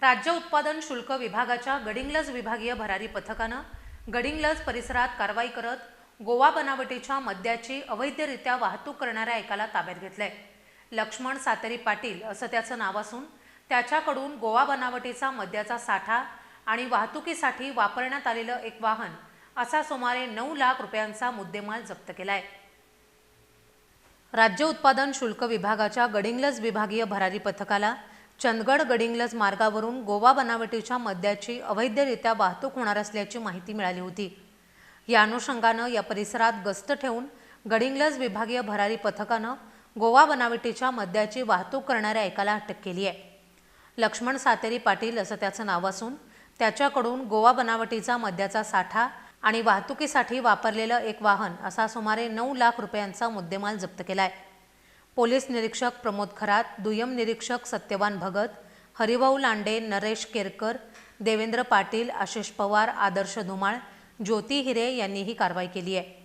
राज्य उत्पादन शुल्क विभागाच्या गडिंग्लज विभागीय भरारी पथकानं गडिंग्लज परिसरात कारवाई करत गोवा बनावटीच्या मद्याची अवैधरित्या वाहतूक करणाऱ्या एकाला ताब्यात घेतलंय. लक्ष्मण सातेरी पाटील असं त्याचं नाव असून त्याच्याकडून गोवा बनावटीचा मद्याचा साठा आणि वाहतुकीसाठी वापरण्यात आलेलं एक वाहन असा सुमारे नऊ लाख रुपयांचा मुद्देमाल जप्त केलाय. राज्य उत्पादन शुल्क विभागाच्या गडिंग्लज विभागीय भरारी पथकाला चंदगड गडिंग्लज मार्गावरून गोवा बनावटीच्या मद्याची अवैधरित्या वाहतूक होणार असल्याची माहिती मिळाली होती. या अनुषंगानं या परिसरात गस्त ठेवून गडिंग्लज विभागीय भरारी पथकानं गोवा बनावटीच्या मद्याची वाहतूक करणाऱ्या एकाला अटक केली आहे. लक्ष्मण सातेरी पाटील असं त्याचं नाव असून त्याच्याकडून गोवा बनावटीचा मद्याचा साठा आणि वाहतुकीसाठी वापरलेलं एक वाहन असा सुमारे नऊ लाख रुपयांचा मुद्देमाल जप्त केला आहे पोलीस निरीक्षक प्रमोद खरात दुय्यम निरीक्षक सत्यवान भगत हरिभाऊ लांडे नरेश केरकर देवेंद्र पाटील आशिष पवार आदर्श धुमाळ ज्योती हिरे यांनी ही कारवाई केली आहे.